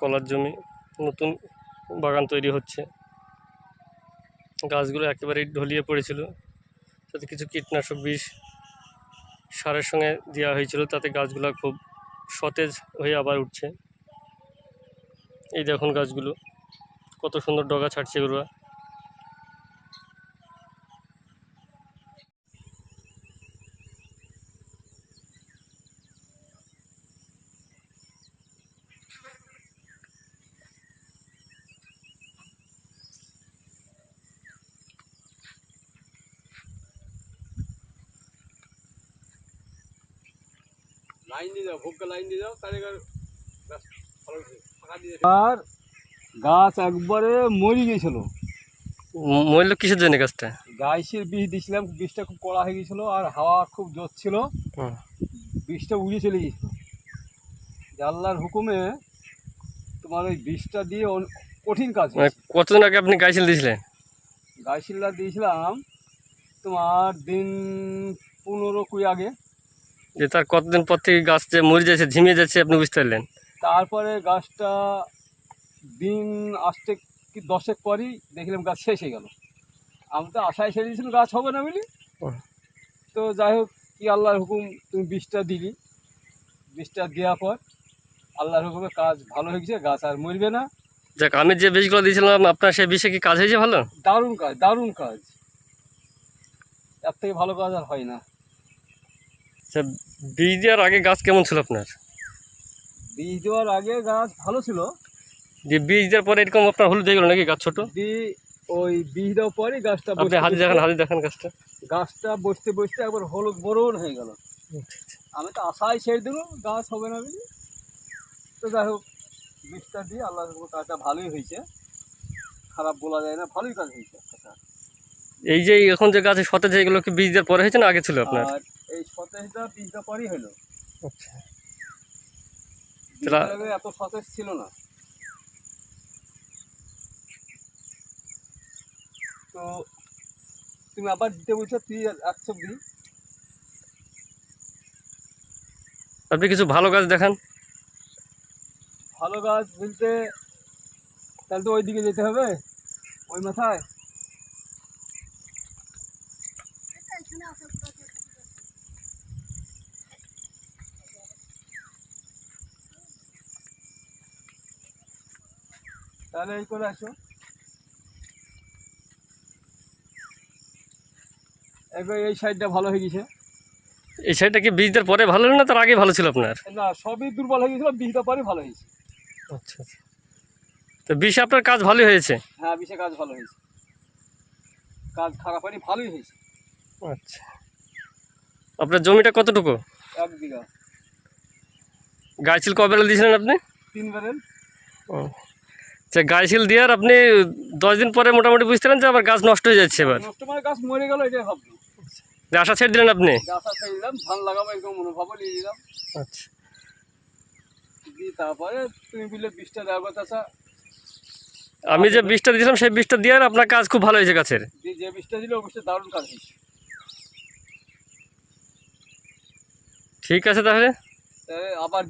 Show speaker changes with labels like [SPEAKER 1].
[SPEAKER 1] কলার জমি, নতুন বাগান তৈরি হচ্ছে। গাছগুলো একেবারেই ঢলিয়ে পড়েছিল। তাতে কিছু কীটনাশক বিষ সারের সঙ্গে দেওয়া হয়েছিল। তাতে গাছগুলো খুব সতেজ হয়ে আবার উঠছে। এই দেখুন গাছগুলো, কত সুন্দর ডগা ছাড়ছে এগুলো
[SPEAKER 2] লাইন দিয়ে দাও ভোগকে লাইন দিয়ে দাও তাহলে
[SPEAKER 3] আর গাছ একবারে মরে গেছিল
[SPEAKER 1] মরলো কিসের জন্য গাছটা?
[SPEAKER 3] গাইসের বীজ দিয়েছিলাম বীজটা খুব কড়া হয়ে গেছিল আর হাওয়া খুব জোর ছিল। বীজটা উড়ে চলে গেছিল যে আল্লাহর হুকুমে তোমার ওই বীজটা দিয়ে কঠিন কাজ
[SPEAKER 1] মানে কতদিন আগে আপনি গাইছিল দিয়েছিলেন?
[SPEAKER 3] গাইশিল্লা দিয়েছিলাম তোমার দিন পনেরো কুড়ি আগে।
[SPEAKER 1] যে তার কতদিন পর থেকে গাছ যে মরে যাচ্ছে ঝিমিয়ে যাচ্ছে আপনি বুঝতে পারলেন?
[SPEAKER 3] তারপরে গাছটা দিন আসতে কি দশেক পরই দেখলাম গাছ শেষ হয়ে গেল। আমি তো আশায় ছেড়ে দিয়েছিলাম গাছ হবে না বুঝলি তো যাই হোক কি আল্লাহর হুকুম তুমি বীজটা দিলি। বীজটা দেওয়ার পর আল্লাহর হুকুমে কাজ ভালো হয়ে গেছে গাছ আর মরবে না।
[SPEAKER 1] যাক আমি যে বিষগুলো দিয়েছিলাম আপনার সেই বিষে কি কাজ হয়েছে ভালো?
[SPEAKER 3] দারুণ কাজ দারুণ কাজ। এর থেকে ভালো কাজ আর হয় না।
[SPEAKER 1] আচ্ছা বীজ দেওয়ার আগে গাছ কেমন ছিল আপনার?
[SPEAKER 3] বীজ দেওয়ার আগে গাছ ভালো ছিল।
[SPEAKER 1] যে বীজ দেওয়ার পরে এরকম আপনার হলুদ হয়ে গেল নাকি গাছ ছোট?
[SPEAKER 3] ওই বীজ দেওয়ার পরই গাছটা
[SPEAKER 1] আপনি হাতে দেখান হাতে দেখান গাছটা।
[SPEAKER 3] গাছটা বসতে বসতে একবার হলুদ বরণ হয়ে গেল। আমি তো আশাই ছেড়ে দিল গাছ হবে না তো যাই হোক বীজটা দিয়ে আল্লাহ কাজটা ভালোই হয়েছে। খারাপ বলা যায় না ভালোই কাজ হয়েছে।
[SPEAKER 1] এই যে এখন যে গাছে সতেজ হয়ে গেলো কি বীজ দেওয়ার পরে হয়েছে না আগে ছিল আপনার?
[SPEAKER 3] সতেজটা বীজটা পরই হলো।
[SPEAKER 1] আচ্ছা।
[SPEAKER 3] এত সতেজ ছিল না। তো তুমি আবার দিতে বলছো তুই একশো দিই
[SPEAKER 1] আপনি কিছু ভালো গাছ দেখান।
[SPEAKER 3] ভালো গাছ বলতে তাহলে তো ওই দিকে যেতে হবে। ওই মাথায়। তাহলে এই করে আসো। এবার এই সাইডটা ভালো হয়ে গেছে।
[SPEAKER 1] এই সাইডটা কি বীজ দেওয়ার পরে ভালো হলো না তার আগে ভালো ছিল আপনার?
[SPEAKER 3] না সবই দুর্বল হয়ে গেছিল বীজটা পরে ভালো হয়েছে।
[SPEAKER 1] আচ্ছা আচ্ছা। তো বিষে আপনার কাজ ভালোই হয়েছে?
[SPEAKER 3] হ্যাঁ বিষে কাজ ভালো হয়েছে। কাজ খারাপ হয়নি ভালোই হয়েছে।
[SPEAKER 1] আচ্ছা। আপনার জমিটা কতটুকু?
[SPEAKER 3] এক বিঘা।
[SPEAKER 1] গাইছিল কবে দিয়েছিলেন আপনি?
[SPEAKER 3] তিন ব্যারেল
[SPEAKER 1] ও। আচ্ছা গাইছিল দেওয়ার আপনি দশ দিন পরে মোটামুটি বুঝতে পারেন যে আবার গাছ নষ্ট হয়ে যাচ্ছে এবার।
[SPEAKER 3] নষ্ট মানে গাছ মরে গেল এটাই ভাবছি
[SPEAKER 1] যে আশা ছেড়ে দিলেন আপনি?
[SPEAKER 3] ছেড়ে দিলাম ধান লাগাবো এরকম মনোভাবও নিয়ে দিলাম
[SPEAKER 1] আচ্ছা।
[SPEAKER 3] দিয়ে তারপরে তুমি বললে বীজটা দেওয়ার কথা
[SPEAKER 1] আমি যে বীজটা দিয়েছিলাম সেই বীজটা দেওয়ার আপনার কাজ খুব ভালো হয়েছে গাছের।
[SPEAKER 3] যে বীজটা দিলে ওই বীজটা দারুণ কাজ হয়েছে।
[SPEAKER 1] ঠিক আছে তাহলে।
[SPEAKER 3] তাহলে আবার